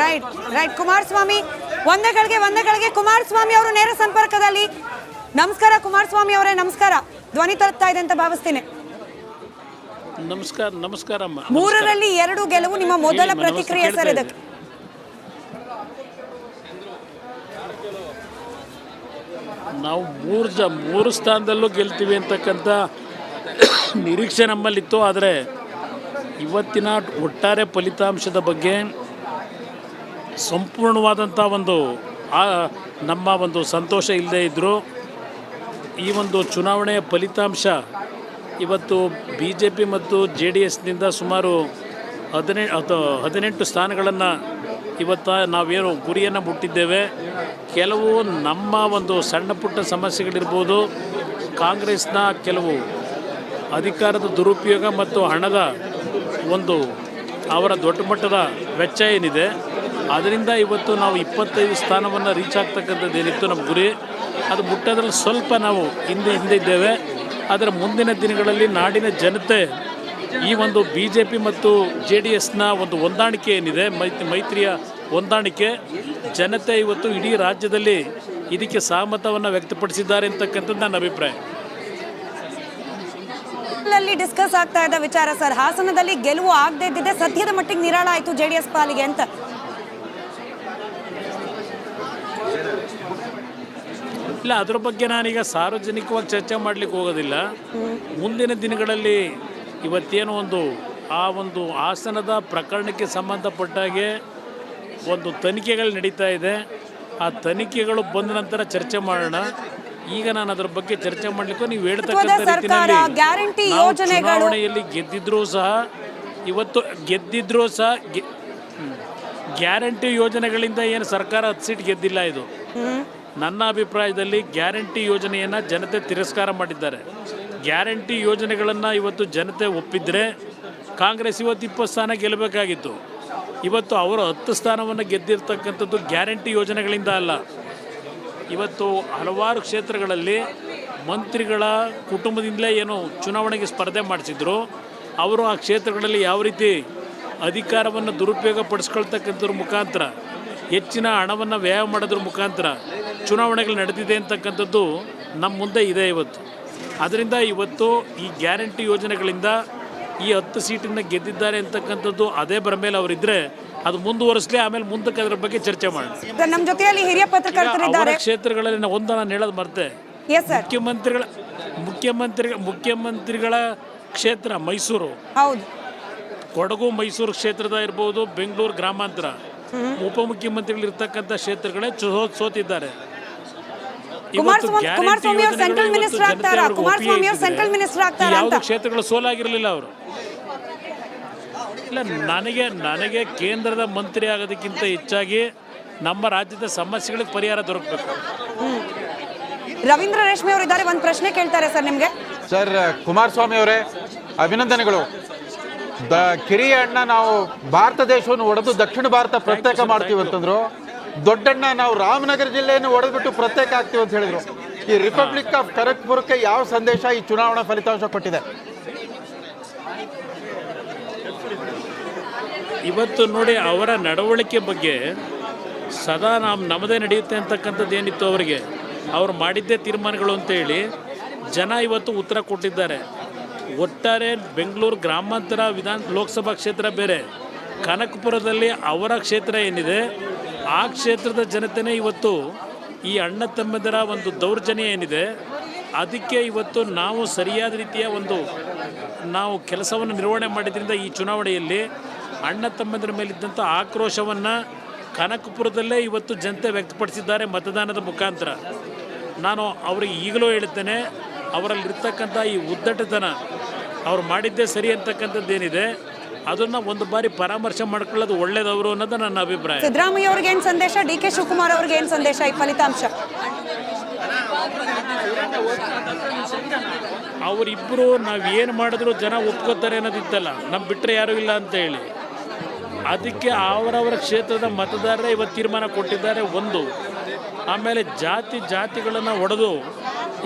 Right right Kumaraswamy ಒಂದಗಳಿಗೆ ಕಡೆಗೆ ಕುಮಾರಸ್ವಾಮಿ ಅವರು ನೇರ ಸಂಪರ್ಕದಲ್ಲಿ. ನಮಸ್ಕಾರ ಕುಮಾರಸ್ವಾಮಿ ಅವರೇ ನಮಸ್ಕಾರ. ಧ್ವನಿ ತಲುಪ್ತಾ ಇದೆ ಅಂತ ಭಾವಿಸ್ತೇನೆ. ನಮಸ್ಕಾರ ನಮಸ್ಕಾರ ಮೂರರಲ್ಲಿ ಎರಡು ಗೆಲುವು ನಿಮ್ಮ ಮೊದಲ ಪ್ರತಿಕ್ರಿಯೆ ಸರ್ ಇದಕ್ಕೆ. ನಾವು ಮೂರು ಜ ಮೂರು ಸ್ಥಾನದಲ್ಲೂ ಗೆಲ್ತೀವಿ ಅಂತಕ್ಕಂಥ ನಿರೀಕ್ಷೆ ನಮ್ಮಲ್ಲಿತ್ತು ಆದರೆ ಇವತ್ತಿನ ಒಟ್ಟಾರೆ ಫಲಿತಾಂಶದ ಬಗ್ಗೆ ಸಂಪೂರ್ಣವಾದಂಥ ಒಂದು, ಆ, ನಮ್ಮ ಒಂದು ಸಂತೋಷ ಇಲ್ಲದೆ ಇದ್ದರೂ ಈ ಒಂದು ಚುನಾವಣೆಯ ಫಲಿತಾಂಶ ಇವತ್ತು ಬಿ ಜೆ ಪಿ ಮತ್ತು ಜೆ ಡಿ ಎಸ್ನಿಂದ ಸುಮಾರು ಹದಿನೆಂಟು ಹದಿನೆಂಟು ಸ್ಥಾನಗಳನ್ನು ಇವತ್ತು ನಾವೇನು ಗುರಿಯನ್ನು ಮುಟ್ಟಿದ್ದೇವೆ. ಕೆಲವು ನಮ್ಮ ಒಂದು ಸಣ್ಣ ಪುಟ್ಟ ಸಮಸ್ಯೆಗಳಿರ್ಬೋದು. ಕಾಂಗ್ರೆಸ್ನ ಕೆಲವು ಅಧಿಕಾರದ ದುರುಪಯೋಗ ಮತ್ತು ಹಣದ ಒಂದು ಅವರ ದೊಡ್ಡ ಮಟ್ಟದ ವೆಚ್ಚ ಏನಿದೆ. ಅದರಿಂದ ಇವತ್ತು ನಾವು ಇಪ್ಪತ್ತೈದು ಸ್ಥಾನವನ್ನು ರೀಚ್ ಆಗ್ತಕ್ಕಂಥದ್ದು ಏನಿತ್ತು ನಮ್ಮ ಗುರಿ. ಅದು ಮುಟ್ಟೋದ್ರಲ್ಲಿ ಸ್ವಲ್ಪ ನಾವು ಹಿಂದೆ ಹಿಂದೆ ಇದ್ದೇವೆ. ಆದರೆ ಮುಂದಿನ ದಿನಗಳಲ್ಲಿ ನಾಡಿನ ಜನತೆ ಈ ಒಂದು ಬಿ ಜೆ ಪಿ ಮತ್ತು ಜೆ ಡಿ ಎಸ್ನ ಒಂದು ಹೊಂದಾಣಿಕೆ ಏನಿದೆ, ಮೈತ್ರಿ, ಮೈತ್ರಿಯ ಹೊಂದಾಣಿಕೆ, ಜನತೆ ಇವತ್ತು ಇಡೀ ರಾಜ್ಯದಲ್ಲಿ ಇದಕ್ಕೆ ಸಹಮತವನ್ನು ವ್ಯಕ್ತಪಡಿಸಿದ್ದಾರೆ ಅಂತಕ್ಕಂಥದ್ದು ನನ್ನ ಅಭಿಪ್ರಾಯ. ಡಿಸ್ಕಸ್ ಆಗ್ತಾ ಇದ್ದ ವಿಚಾರ ಸರ್, ಹಾಸನದಲ್ಲಿ ಗೆಲುವು ಆಗದೆ ಇದ್ದಿದ್ದೆ ಸದ್ಯದ ಮಟ್ಟಿಗೆ ನಿರಾಳ ಆಯಿತು ಜೆ ಡಿ ಎಸ್ ಪಾಲಿಗೆ ಅಂತ. ಇಲ್ಲ ಅದ್ರ ಬಗ್ಗೆ ನಾನೀಗ ಸಾರ್ವಜನಿಕವಾಗಿ ಚರ್ಚೆ ಮಾಡಲಿಕ್ಕೆ ಹೋಗೋದಿಲ್ಲ. ಮುಂದಿನ ದಿನಗಳಲ್ಲಿ ಇವತ್ತೇನು ಒಂದು ಆ ಒಂದು ಆಸನದ ಪ್ರಕರಣಕ್ಕೆ ಸಂಬಂಧಪಟ್ಟಾಗೆ ಒಂದು ತನಿಖೆಗಳು ನಡೀತಾ ಇದೆ. ಆ ತನಿಖೆಗಳು ಬಂದ ನಂತರ ಚರ್ಚೆ ಮಾಡೋಣ. ಈಗ ನಾನು ಅದ್ರ ಬಗ್ಗೆ ಚರ್ಚೆ ಮಾಡಲಿಕ್ಕೂ ನೀವು ಹೇಳ್ತಕ್ಕಂಥ ರೀತಿಯಲ್ಲಿ ಚುನಾವಣೆಯಲ್ಲಿ ಗೆದ್ದಿದ್ರೂ ಸಹ ಇವತ್ತು ಗೆದ್ದಿದ್ರೂ ಸಹ ಗ್ಯಾರಂಟಿ ಯೋಜನೆಗಳಿಂದ ಏನು ಸರ್ಕಾರ ಹತ್ತು ಸೀಟ್ ಗೆದ್ದಿಲ್ಲ ಇದು. ನನ್ನ ಅಭಿಪ್ರಾಯದಲ್ಲಿ ಗ್ಯಾರಂಟಿ ಯೋಜನೆಯನ್ನು ಜನತೆ ತಿರಸ್ಕಾರ ಮಾಡಿದ್ದಾರೆ. ಗ್ಯಾರಂಟಿ ಯೋಜನೆಗಳನ್ನು ಇವತ್ತು ಜನತೆ ಒಪ್ಪಿದ್ರೆ ಕಾಂಗ್ರೆಸ್ ಇವತ್ತು ಇಪ್ಪತ್ತು ಸ್ಥಾನ ಗೆಲ್ಲಬೇಕಾಗಿತ್ತು. ಇವತ್ತು ಅವರು ಹತ್ತು ಸ್ಥಾನವನ್ನು ಗೆದ್ದಿರ್ತಕ್ಕಂಥದ್ದು ಗ್ಯಾರಂಟಿ ಯೋಜನೆಗಳಿಂದ ಅಲ್ಲ. ಇವತ್ತು ಹಲವಾರು ಕ್ಷೇತ್ರಗಳಲ್ಲಿ ಮಂತ್ರಿಗಳ ಕುಟುಂಬದಿಂದಲೇ ಏನು ಚುನಾವಣೆಗೆ ಸ್ಪರ್ಧೆ ಮಾಡಿಸಿದ್ರು. ಅವರು ಆ ಕ್ಷೇತ್ರಗಳಲ್ಲಿ ಯಾವ ರೀತಿ ಅಧಿಕಾರವನ್ನು ದುರುಪಯೋಗ ಪಡಿಸ್ಕೊಳ್ತಕ್ಕಂಥವ್ರ ಮುಖಾಂತರ ಹೆಚ್ಚಿನ ಹಣವನ್ನು ವ್ಯಯ ಮಾಡೋದ್ರ ಮುಖಾಂತರ ಚುನಾವಣೆಗಳು ನಡೆದಿದೆ ಅಂತಕ್ಕಂಥದ್ದು ನಮ್ಮ ಮುಂದೆ ಇದೆ ಇವತ್ತು. ಅದರಿಂದ ಇವತ್ತು ಈ ಗ್ಯಾರಂಟಿ ಯೋಜನೆಗಳಿಂದ ಈ ಹತ್ತು ಸೀಟನ್ನು ಗೆದ್ದಿದ್ದಾರೆ ಅಂತಕ್ಕಂಥದ್ದು ಅದೇ ಬರ ಮೇಲೆ ಅವರಿದ್ದರೆ ಅದು ಮುಂದುವರಿಸಲಿ ಆಮೇಲೆ ಮುಂದಕ್ಕೆ ಅದರ ಬಗ್ಗೆ ಚರ್ಚೆ ಮಾಡೋಣ. ಸರ್, ನಮ್ಮ ಜೊತೆಯಲ್ಲಿ ಹಿರಿಯ ಪತ್ರಕರ್ತರಿದ್ದಾರೆ. ಕ್ಷೇತ್ರಗಳಲ್ಲಿ ನಾವು ಒಂದು ನಾನು ಹೇಳೋದು ಮರ್ತೆ. ಮುಖ್ಯಮಂತ್ರಿಗಳ ಮುಖ್ಯಮಂತ್ರಿ ಮುಖ್ಯಮಂತ್ರಿಗಳ ಕ್ಷೇತ್ರ ಮೈಸೂರು. ಹೌದು. ಕೊಡಗು ಮೈಸೂರು ಕ್ಷೇತ್ರದ ಇರ್ಬೋದು ಬೆಂಗಳೂರು ಗ್ರಾಮಾಂತರ. ಉಪಮುಖ್ಯಮಂತ್ರಿಗಳು ಇರ್ತಕ್ಕಂಥ ಕ್ಷೇತ್ರಗಳೇ ಸೋತಿದ್ದಾರೆ. ಯಾವುದೇ ಕ್ಷೇತ್ರಗಳು ಸೋಲಾಗಿರಲಿಲ್ಲ ಅವರು. ಇಲ್ಲ ನನಗೆ ನನಗೆ ಕೇಂದ್ರದ ಮಂತ್ರಿ ಆಗೋದಕ್ಕಿಂತ ಹೆಚ್ಚಾಗಿ ನಮ್ಮ ರಾಜ್ಯದ ಸಮಸ್ಯೆಗಳಿಗೆ ಪರಿಹಾರ ದೊರಕಬೇಕು. ರವೀಂದ್ರ ರೇಷ್ಮೆ ಅವರು ಇದ್ದಾರೆ ಒಂದು ಪ್ರಶ್ನೆ ಕೇಳ್ತಾರೆ ಸರ್ ನಿಮ್ಗೆ. ಸರ್ ಕುಮಾರಸ್ವಾಮಿ ಅವರೇ ಅಭಿನಂದನೆಗಳು. ದ ಕಿರಿಯಣ್ಣ ನಾವು ಭಾರತ ದೇಶವನ್ನು ಒಡೆದು ದಕ್ಷಿಣ ಭಾರತ ಪ್ರತ್ಯೇಕ ಮಾಡ್ತೀವಿ ಅಂತಂದ್ರು. ದೊಡ್ಡಣ್ಣ ನಾವು ರಾಮನಗರ ಜಿಲ್ಲೆಯನ್ನು ಒಡೆದ್ಬಿಟ್ಟು ಪ್ರತ್ಯೇಕ ಆಗ್ತೀವಿ ಅಂತ ಹೇಳಿದ್ರು. ಈ ರಿಪಬ್ಲಿಕ್ ಆಫ್ ಕರಕ್ಪುರಕ್ಕೆ ಯಾವ ಸಂದೇಶ ಈ ಚುನಾವಣಾ ಫಲಿತಾಂಶ ಕೊಟ್ಟಿದೆ? ಇವತ್ತು ನೋಡಿ ಅವರ ನಡವಳಿಕೆ ಬಗ್ಗೆ ಸದಾ ನಮ್ಮ ನಮ್ಮದೇ ನಡೆಯುತ್ತೆ ಅಂತಕ್ಕಂಥದ್ದು ಏನಿತ್ತು ಅವರಿಗೆ? ಅವ್ರು ಮಾಡಿದ್ದೇ ತೀರ್ಮಾನಗಳು ಅಂತೇಳಿ ಜನ ಇವತ್ತು ಉತ್ತರ ಕೊಟ್ಟಿದ್ದಾರೆ. ಒಟ್ಟಾರೆ ಬೆಂಗಳೂರು ಗ್ರಾಮಾಂತರ ವಿಧಾನ ಲೋಕಸಭಾ ಕ್ಷೇತ್ರ ಬೇರೆ. ಕನಕಪುರದಲ್ಲಿ ಅವರ ಕ್ಷೇತ್ರ ಏನಿದೆ, ಆ ಕ್ಷೇತ್ರದ ಜನತೆನೇ ಇವತ್ತು ಈ ಅಣ್ಣ ತಮ್ಮದರ ಒಂದು ದೌರ್ಜನ್ಯ ಏನಿದೆ, ಅದಕ್ಕೆ ಇವತ್ತು ನಾವು ಸರಿಯಾದ ರೀತಿಯ ಒಂದು ನಾವು ಕೆಲಸವನ್ನು ನಿರ್ವಹಣೆ ಮಾಡಿದ್ರಿಂದ ಈ ಚುನಾವಣೆಯಲ್ಲಿ ಅಣ್ಣ ತಮ್ಮದರ ಮೇಲಿದ್ದಂಥ ಆಕ್ರೋಶವನ್ನು ಕನಕಪುರದಲ್ಲೇ ಇವತ್ತು ಜನತೆ ವ್ಯಕ್ತಪಡಿಸಿದ್ದಾರೆ ಮತದಾನದ ಮುಖಾಂತರ. ನಾನು ಅವರಿಗೆ ಈಗಲೂ ಹೇಳುತ್ತೇನೆ ಅವರಲ್ಲಿರ್ತಕ್ಕಂಥ ಈ ಉದ್ದಟತನ ಅವ್ರು ಮಾಡಿದ್ದೇ ಸರಿ ಅಂತಕ್ಕಂಥದ್ದು ಏನಿದೆ ಅದನ್ನ ಒಂದು ಬಾರಿ ಪರಾಮರ್ಶೆ ಮಾಡ್ಕೊಳ್ಳೋದು ಒಳ್ಳೇದವರು ಅನ್ನೋದು ನನ್ನ ಅಭಿಪ್ರಾಯ. ಸಿದ್ದರಾಮಯ್ಯ ಅವ್ರಿಗೆ ಏನು ಸಂದೇಶ? ಡಿ ಕೆ ಶಿವಕುಮಾರ್ ಅವ್ರಿಗೆ ಏನು ಸಂದೇಶ? ಈ ಫಲಿತಾಂಶ. ಅವರಿಬ್ಬರು ನಾವು ಏನು ಮಾಡಿದ್ರು ಜನ ಒಪ್ಕೋತಾರೆ ಅನ್ನೋದಿತ್ತಲ್ಲ ನಮ್ಮ ಬಿಟ್ಟರೆ ಯಾರೂ ಇಲ್ಲ ಅಂತ ಹೇಳಿ ಅದಕ್ಕೆ ಅವರವರ ಕ್ಷೇತ್ರದ ಮತದಾರರೇ ಇವತ್ತು ತೀರ್ಮಾನ ಕೊಟ್ಟಿದ್ದಾರೆ ಒಂದು. ಆಮೇಲೆ ಜಾತಿ ಜಾತಿಗಳನ್ನು ಒಡೆದು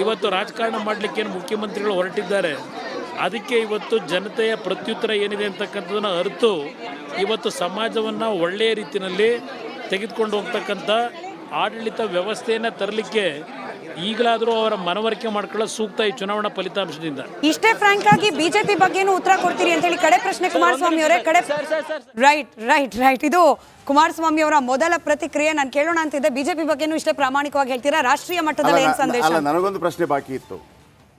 ಇವತ್ತು ರಾಜಕಾರಣ ಮಾಡಲಿಕ್ಕೆ ಏನು ಮುಖ್ಯಮಂತ್ರಿಗಳು ಹೊರಟಿದ್ದಾರೆ. ಅದಕ್ಕೆ ಇವತ್ತು ಜನತೆಯ ಪ್ರತ್ಯುತ್ತರ ಏನಿದೆ ಅಂತಕ್ಕಂಥದ್ದನ್ನು ಅರಿತು ಇವತ್ತು ಸಮಾಜವನ್ನು ಒಳ್ಳೆಯ ರೀತಿಯಲ್ಲಿ ತೆಗೆದುಕೊಂಡು ಹೋಗ್ತಕ್ಕಂಥ ಆಡಳಿತ ವ್ಯವಸ್ಥೆಯನ್ನು ತರಲಿಕ್ಕೆ ಈಗಲಾದರೂ ಅವರ ಮನವರಿಕೆ ಮಾಡ್ಕೊಳ್ಳೋ ಸೂಕ್ತ ಈ ಚುನಾವಣಾ ಫಲಿತಾಂಶದಿಂದ. ಇಷ್ಟೇ ಫ್ರಾಂಕ್ ಆಗಿ ಬಿಜೆಪಿ ಬಗ್ಗೆನೂ ಉತ್ತರ ಕೊಡ್ತೀರಿ ಅಂತ ಹೇಳಿ ಕಡೆ ಪ್ರಶ್ನೆ ಕುಮಾರಸ್ವಾಮಿ ಅವರೇ ಕಡೆ ರೈಟ್ ರೈಟ್ ರೈಟ್. ಇದು ಕುಮಾರಸ್ವಾಮಿ ಅವರ ಮೊದಲ ಪ್ರತಿಕ್ರಿಯೆ. ನಾನು ಕೇಳೋಣ ಅಂತಿದ್ದೆ. ಬಿಜೆಪಿ ಬಗ್ಗೆನೂ ಇಷ್ಟೇ ಪ್ರಾಮಾಣಿಕವಾಗಿ ಹೇಳ್ತೀರಾ? ರಾಷ್ಟ್ರೀಯ ಮಟ್ಟದಲ್ಲಿ ಏನ್ ಸಂದೇಶ? ಅಲ್ಲ ನನಗೊಂದು ಪ್ರಶ್ನೆ ಬಾಕಿ ಇತ್ತು.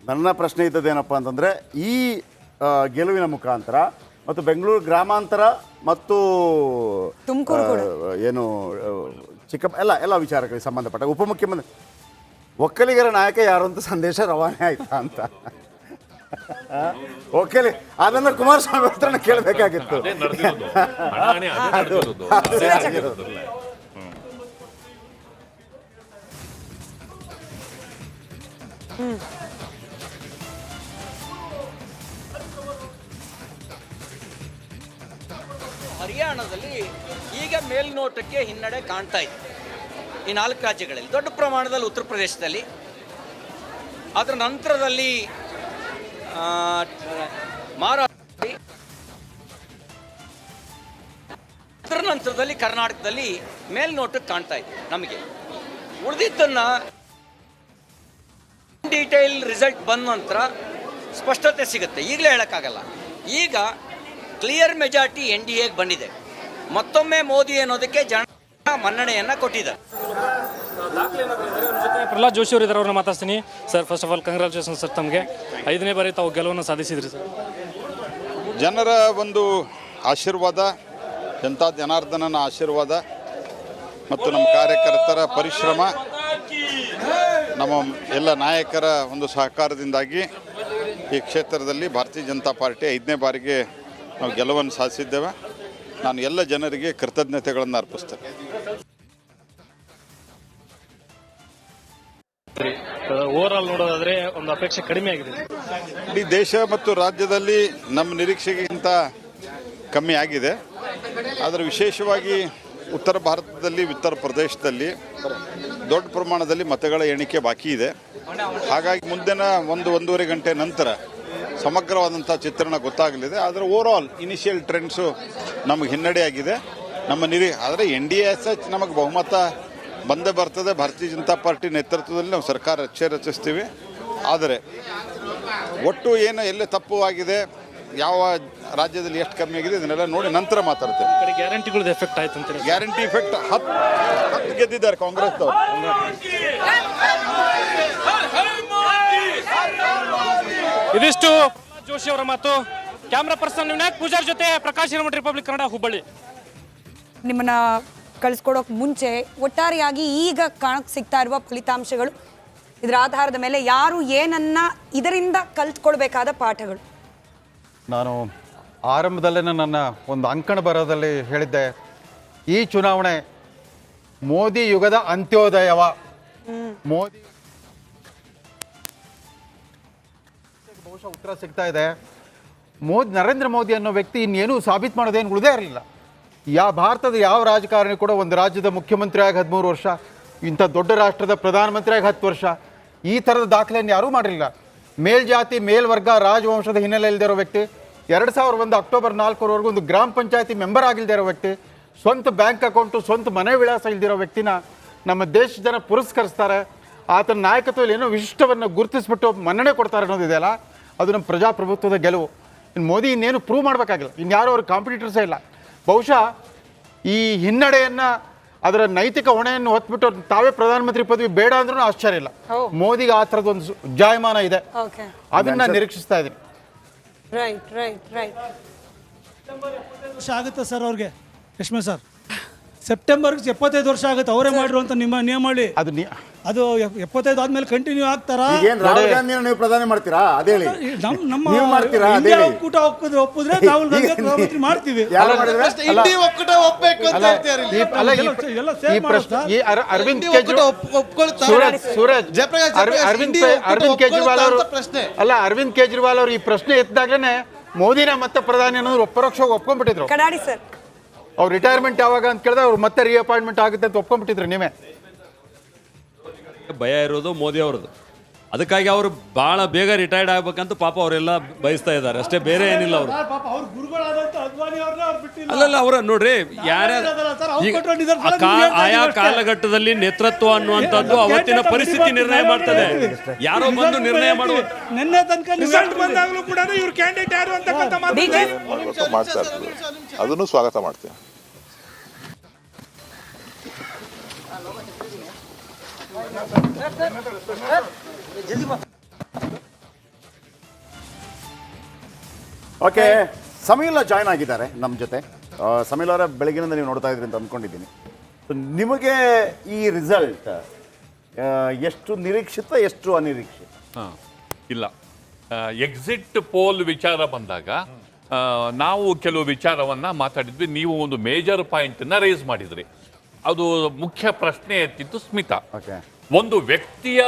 ನನ್ನ ಪ್ರಶ್ನೆ ಇದ್ದದ್ದೇನಪ್ಪ ಅಂತಂದ್ರೆ ಈ ಆ, ಗೆಲುವಿನ ಮುಖಾಂತರ ಮತ್ತು ಬೆಂಗಳೂರು ಗ್ರಾಮಾಂತರ ಮತ್ತು ತುಮಕೂರು ಕೂಡ. ಆ, ಏನು ಚಿಕ್ಕಪ್ಪ ಚಿಕ್ಕ ಎಲ್ಲ ಎಲ್ಲ ವಿಚಾರಗಳಿಗೆ ಸಂಬಂಧಪಟ್ಟ ಉಪಮುಖ್ಯಮಂತ್ರಿ ಒಕ್ಕಲಿಗರ ನಾಯಕ ಯಾರು ಅಂತ ಸಂದೇಶ ರವಾನೆ ಆಯ್ತಾ ಅಂತ? ಒಕ್ಕಲಿ ಅದನ್ನ ಕುಮಾರಸ್ವಾಮಿ ಹತ್ರ ಕೇಳಬೇಕಾಗಿತ್ತು. ಹರಿಯಾಣದಲ್ಲಿ ಈಗ ಮೇಲ್ನೋಟಕ್ಕೆ ಹಿನ್ನಡೆ ಕಾಣ್ತಾ ಇದೆ. ಈ ನಾಲ್ಕು ರಾಜ್ಯಗಳಲ್ಲಿ ದೊಡ್ಡ ಪ್ರಮಾಣದಲ್ಲಿ ಉತ್ತರ ಪ್ರದೇಶದಲ್ಲಿ ಅದರ ನಂತರದಲ್ಲಿ ಆ, ಮಹಾರಾಷ್ಟ್ರದಲ್ಲಿ ಅದರ ನಂತರದಲ್ಲಿ ಕರ್ನಾಟಕದಲ್ಲಿ ಮೇಲ್ನೋಟಕ್ಕೆ ಕಾಣ್ತಾ ಇದೆ ನಮಗೆ. ಉಳಿದಿದ್ದನ್ನು ಡೀಟೇಲ್ ರಿಸಲ್ಟ್ ಬಂದ ನಂತರ ಸ್ಪಷ್ಟತೆ ಸಿಗುತ್ತೆ. ಈಗಲೇ ಹೇಳೋಕ್ಕಾಗಲ್ಲ. ಈಗ ಕ್ಲಿಯರ್ ಮೆಜಾರಿಟಿ ಎನ್ ಡಿ ಎಗೆ ಬಂದಿದೆ. ಮತ್ತೊಮ್ಮೆ ಮೋದಿ ಅನ್ನೋದಕ್ಕೆ ಜನ ಮನ್ನಣೆಯನ್ನು ಕೊಟ್ಟಿದ್ದಾರೆ ಪ್ರಹ್ಲಾದ್ ಜೋಶಿ ಅವರು ಇದ್ದಾರೆ ಅವ್ರನ್ನ ಮಾತಾಡ್ತೀನಿ sir first of all congratulation sir ತಮಗೆ. ಐದನೇ ಬಾರಿ ತಾವು ಗೆಲುವನ್ನು ಸಾಧಿಸಿದ್ರಿ ಸರ್ ಜನರ ಒಂದು ಆಶೀರ್ವಾದ ಜನತಾ ಜನಾರ್ದನನ ಆಶೀರ್ವಾದ ಮತ್ತು ನಮ್ಮ ಕಾರ್ಯಕರ್ತರ ಪರಿಶ್ರಮ ನಮ್ಮ ಎಲ್ಲ ನಾಯಕರ ಒಂದು ಸಹಕಾರದಿಂದಾಗಿ ಈ ಕ್ಷೇತ್ರದಲ್ಲಿ ಭಾರತೀಯ ಜನತಾ ಪಾರ್ಟಿ ಐದನೇ ಬಾರಿಗೆ ನಾವು ಗೆಲುವನ್ನು ಸಾಧಿಸಿದ್ದೇವೆ. ನಾನು ಎಲ್ಲ ಜನರಿಗೆ ಕೃತಜ್ಞತೆಗಳನ್ನು ಅರ್ಪಿಸ್ತೇನೆ. ಓವರ್ ಆಲ್ ನೋಡೋದಾದ್ರೆ ಒಂದು ಅಪೇಕ್ಷೆ ಕಡಿಮೆ ಆಗಿದೆ. ಇಡೀ ದೇಶ ಮತ್ತು ರಾಜ್ಯದಲ್ಲಿ ನಮ್ಮ ನಿರೀಕ್ಷೆಗಿಂತ ಕಮ್ಮಿ ಆಗಿದೆ. ಆದರೆ ವಿಶೇಷವಾಗಿ ಉತ್ತರ ಭಾರತದಲ್ಲಿ, ಉತ್ತರ ಪ್ರದೇಶದಲ್ಲಿ ದೊಡ್ಡ ಪ್ರಮಾಣದಲ್ಲಿ ಮತಗಳ ಎಣಿಕೆ ಬಾಕಿ ಇದೆ. ಹಾಗಾಗಿ ಮುಂದಿನ ಒಂದು ಒಂದೂವರೆ ಗಂಟೆ ನಂತರ ಸಮಗ್ರವಾದಂಥ ಚಿತ್ರಣ ಗೊತ್ತಾಗಲಿದೆ. ಆದರೆ ಓವರ್ ಆಲ್ ಇನಿಷಿಯಲ್ ಟ್ರೆಂಡ್ಸು ನಮಗೆ ಹಿನ್ನಡೆಯಾಗಿದೆ ನಮ್ಮ ನಿರೀ ಆದರೆ ಎನ್ ಡಿ ಎಸ್ ಎಚ್ ನಮಗೆ ಬಹುಮತ ಬಂದೇ ಬರ್ತದೆ. ಭಾರತೀಯ ಜನತಾ ಪಾರ್ಟಿ ನೇತೃತ್ವದಲ್ಲಿ ನಾವು ಸರ್ಕಾರ ರಚೆ ರಚಿಸ್ತೀವಿ. ಆದರೆ ಒಟ್ಟು ಏನು ಎಲ್ಲಿ ತಪ್ಪು ಆಗಿದೆ ಯಾವ ರಾಜ್ಯದಲ್ಲಿ ಎಷ್ಟು ಕಮ್ಮಿ ಆಗಿದೆ ಇದನ್ನೆಲ್ಲ ನೋಡಿ ನಂತರ ಮಾತಾಡ್ತೇವೆ ಗ್ಯಾರಂಟಿಗಳ ಗ್ಯಾರಂಟಿಗಳದ್ದು ಎಫೆಕ್ಟ್ ಆಯ್ತು ಅಂತ ಗ್ಯಾರಂಟಿ ಎಫೆಕ್ಟ್ ಹತ್ತು ಹತ್ತು ಗೆದ್ದಿದ್ದಾರೆ ಕಾಂಗ್ರೆಸ್ ಇದಿಷ್ಟು ಜೋಶಿ ಅವರ ಮಾತು. ಕ್ಯಾಮ್ರಾ ಪರ್ಸನ್ ವಿನಾಯಕ್ ಪೂಜಾರ್ ಜೊತೆ ಪ್ರಕಾಶ್ ಹಿರಮಠ ರಿಪಬ್ಲಿಕ್ ಕನ್ನಡ ಹುಬ್ಬಳ್ಳಿ. ನಿಮ್ಮನ್ನ ಕಳಿಸ್ಕೊಡೋಕೆ ಮುಂಚೆ ಒಟ್ಟಾರೆಯಾಗಿ ಈಗ ಕಾಣಕ್ಕೆ ಸಿಗ್ತಾ ಇರುವ ಫಲಿತಾಂಶಗಳು. ಇದರ ಆಧಾರದ ಮೇಲೆ ಯಾರು ಏನನ್ನ ಇದರಿಂದ ಕಲ್ತ್ಕೊಳ್ಬೇಕಾದ ಪಾಠಗಳು. ನಾನು ಆರಂಭದಲ್ಲೇ ನನ್ನ ಒಂದು ಅಂಕಣ ಬರೋದಲ್ಲಿ ಹೇಳಿದ್ದೆ, ಈ ಚುನಾವಣೆ ಮೋದಿ ಯುಗದ ಅಂತ್ಯೋದಯವ. ಮೋದಿ ಬಹುಶಃ ಉತ್ತರ ಸಿಗ್ತಾ ಇದೆ. ಮೋದಿ ನರೇಂದ್ರ ಮೋದಿ ಅನ್ನೋ ವ್ಯಕ್ತಿ ಇನ್ನೇನು ಸಾಬೀತು ಮಾಡೋದೇನು ಉಳಿದೇ ಇರಲಿಲ್ಲ. ಯಾವ ಭಾರತದ ಯಾವ ರಾಜಕಾರಣಿ ಕೂಡ ಒಂದು ರಾಜ್ಯದ ಮುಖ್ಯಮಂತ್ರಿಯಾಗಿ ಹದಿಮೂರು ವರ್ಷ, ಇಂಥ ದೊಡ್ಡ ರಾಷ್ಟ್ರದ ಪ್ರಧಾನಮಂತ್ರಿಯಾಗಿ ಹತ್ತು ವರ್ಷ, ಈ ಥರದ ದಾಖಲೆಯನ್ನು ಯಾರೂ ಮಾಡಿರಲಿಲ್ಲ. ಮೇಲ್ಜಾತಿ, ಮೇಲ್ವರ್ಗ, ರಾಜವಂಶದ ಹಿನ್ನೆಲೆ ಇರೋ ವ್ಯಕ್ತಿ, ಎರಡು ಸಾವಿರದ ಒಂದು ಅಕ್ಟೋಬರ್ ನಾಲ್ಕರವರೆಗೂ ಒಂದು ಗ್ರಾಮ ಪಂಚಾಯತಿ ಮೆಂಬರ್ ಆಗಿಲ್ಲದೆ ಇರೋ ವ್ಯಕ್ತಿ, ಸ್ವಂತ ಬ್ಯಾಂಕ್ ಅಕೌಂಟು, ಸ್ವಂತ ಮನೆ ವಿಳಾಸ ಇಲ್ದಿರೋ ವ್ಯಕ್ತಿನ ನಮ್ಮ ದೇಶದ ಜನ ಪುರಸ್ಕರಿಸ್ತಾರೆ. ಆತನ ನಾಯಕತ್ವದಲ್ಲಿ ಏನೋ ವಿಶಿಷ್ಟವನ್ನು ಗುರುತಿಸ್ಬಿಟ್ಟು ಮನ್ನಣೆ ಕೊಡ್ತಾರೆ ಅನ್ನೋದಿದೆಯಲ್ಲ ಅದು ನಮ್ಮ ಪ್ರಜಾಪ್ರಭುತ್ವದ ಗೆಲುವು. ಇನ್ನು ಮೋದಿ ಇನ್ನೇನು ಪ್ರೂವ್ ಮಾಡಬೇಕಾಗಿಲ್ಲ. ಇನ್ಯಾರೋ ಅವ್ರ ಕಾಂಪಿಟೇಟರ್ಸೇ ಇಲ್ಲ. ಬಹುಶಃ ಈ ಹಿನ್ನಡೆಯನ್ನು ಅದರ ನೈತಿಕ ಹೊಣೆಯನ್ನು ಹೊತ್ಬಿಟ್ಟು ತಾವೇ ಪ್ರಧಾನಮಂತ್ರಿ ಪದವಿ ಬೇಡ ಅಂದ್ರೂ ಆಶ್ಚರ್ಯ ಇಲ್ಲ. ಮೋದಿಗೆ ಆ ಥರದ ಒಂದು ಜಾಯಮಾನ ಇದೆ. ಓಕೆ. ಅದನ್ನ ನಾನು ನಿರೀಕ್ಷಿಸ್ತಾ ಇದ್ದೀನಿ. Right right right. ವರ್ಷ ಆಗುತ್ತೆ ಸರ್ ಅವ್ರಿಗೆ. ಯಶ್ಮೆ ಸರ್. ಸೆಪ್ಟೆಂಬರ್ಗೆ ಎಪ್ಪತ್ತೈದು ವರ್ಷ ಆಗುತ್ತೆ. ಅವರೇ ಮಾಡಿರೋ ಅಂತ ನಿಮ್ಮ ನಿಯಮ ಮಾಡಿ. ಅದು ನೀ ಅದು ಎಪ್- ಎಪ್ಪತ್ತೈದು ಆದ್ಮೇಲೆ ಕಂಟಿನ್ಯೂ ಆಗ್ತಾರಾ? ಈಗೇನ್ ರಾಹುಲ್ ಗಾಂಧಿನ ನೀವು ಪ್ರಧಾನಿ ಮಾಡ್ತೀರಾ? ಅದೇ ನಮ್ ನಮ್ಮ ನೀವು ಮಾಡ್ತೀರಾ? ಇಂಡಿಯಾ ಅದೇಳಿ ಒಕ್ಕೂಟ ಒಪ್ಪಿದ್ರೆ ಒಪ್ಪಿದ್ರೆ ರಾಹುಲ್ ಗಾಂಧಿ ಪ್ರಧಾನಮಂತ್ರಿ ಮಾಡ್ತೀವಿ. ಯಾರು ಮಾಡಿದ್ರೆ? ಅಲ್ಲ, ಈ ಅಲ್ಲ ಈ ಎಲ್ಲ- ಎಲ್ಲ ಸೇರ್ ಈ ಪ್ರಶ್ನೆ ಮಾಡೋದು? ಈ ಅರ- ಅರವಿಂದ್ ಕೇಜ್ರಿವಾಲ್ ಸೂರಜ್ ಸೂರಜ್. ಅರವಿ- ಅರವಿಂದ್ ಪೆ- ಅರವಿಂದ್ ಕೇಜ್ರಿವಾಲ್ ಅವರು ಅಲ್ಲ ಅರವಿಂದ್ ಕೇಜ್ರಿವಾಲ್ ಅವರು ಈ ಪ್ರಶ್ನೆ ಎತ್ತಿದಾಗಲೇ ಮೋದಿನ ಮತ್ತೆ ಪ್ರಧಾನಿ ಅನ್ನೋದು ಪರೋಕ್ಷವಾಗಿ ಒಪ್ಕೊಂಡ್ಬಿಟ್ಟಿದ್ರು. ಕಡಾಡಿ ಸರ್. ಅವ್ರು ರಿಟೈರ್ಮೆಂಟ್ ಯಾವಾಗ ಅಂತ ಕೇಳಿದ್ರೆ ಅವ್ರು ಮತ್ತೆ ರೀಅಪಾಯಿಂಟ್ಮೆಂಟ್ ಆಗುತ್ತೆ ಅಂತ ಒಪ್ಕೊಂಡ್ಬಿಟ್ಟಿದ್ರು ನೀವೇ. ಭಯ ಇರೋದು ಮೋದಿ ಅವ್ರದ್ದು. ಅದಕ್ಕಾಗಿ ಅವರು ಬಹಳ ಬೇಗ ರಿಟೈರ್ಡ್ ಆಗ್ಬೇಕಂತ ಪಾಪ ಅವರೆಲ್ಲ ಬಯಸ್ತಾ ಇದ್ದಾರೆ. ಅಷ್ಟೇ ಬೇರೆ ಏನಿಲ್ಲ ಅವರು. ಪಾಪ ಅವ್ರ ಗುರುಗಳಾದಂತ ಅದ್ವಾನಿ ಅವ್ರನ್ನ ಅವ್ರು ಬಿಟ್ಟಿಲ್ಲ. ಅಲ್ಲಲ್ಲ ಅವರ ನೋಡ್ರಿ ಯಾರ ಆಯಾ ಕಾಲಘಟ್ಟದಲ್ಲಿ ನೇತೃತ್ವ ಅನ್ನುವಂಥದ್ದು ಅವತ್ತಿನ ಪರಿಸ್ಥಿತಿ ನಿರ್ಣಯ ಮಾಡ್ತದೆ. ಯಾರೋ ಬಂದು ನಿರ್ಣಯ ಮಾಡುವ ನಿನ್ನೆ ತನಕ ರಿಸಲ್ಟ್ ಬಂದಾಗಲೂ ಕೂಡ ಇವ್ರ ಕ್ಯಾಂಡಿಡೇಟ್ ಯಾರು ಅಂತಕ್ಕಂಥ ಮಾತು ಬಿಜೆಪಿ ಮಾಡ್ತಾ ಅದನ್ನು ಸ್ವಾಗತ ಮಾಡ್ತೀವಿ ಓಕೆ, ಸಮೀಲ ಜಾಯ್ನ್ ಆಗಿದ್ದಾರೆ ನಮ್ಮ ಜೊತೆ. ಸಮೀಲ್ ಅವರ ಬೆಳಗಿನಿಂದ ನೀವು ನೋಡ್ತಾ ಇದ್ರಿ ಅಂತ ಅಂದ್ಕೊಂಡಿದ್ದೀನಿ ನಿಮಗೆ ಈ ರಿಸಲ್ಟ್ ಎಷ್ಟು ನಿರೀಕ್ಷಿತ, ಎಷ್ಟು ಅನಿರೀಕ್ಷಿತ? ಇಲ್ಲ. ಎಕ್ಸಿಟ್ ಪೋಲ್ ವಿಚಾರ ಬಂದಾಗ ನಾವು ಕೆಲವು ವಿಚಾರವನ್ನ ಮಾತಾಡಿದ್ವಿ. ನೀವು ಒಂದು ಮೇಜರ್ ಪಾಯಿಂಟನ್ನು ರೇಸ್ ಮಾಡಿದ್ರಿ. ಅದು ಮುಖ್ಯ ಪ್ರಶ್ನೆ ಎತ್ತಿತ್ತು ಸ್ಮಿತಾ. ಒಂದು ವ್ಯಕ್ತಿಯ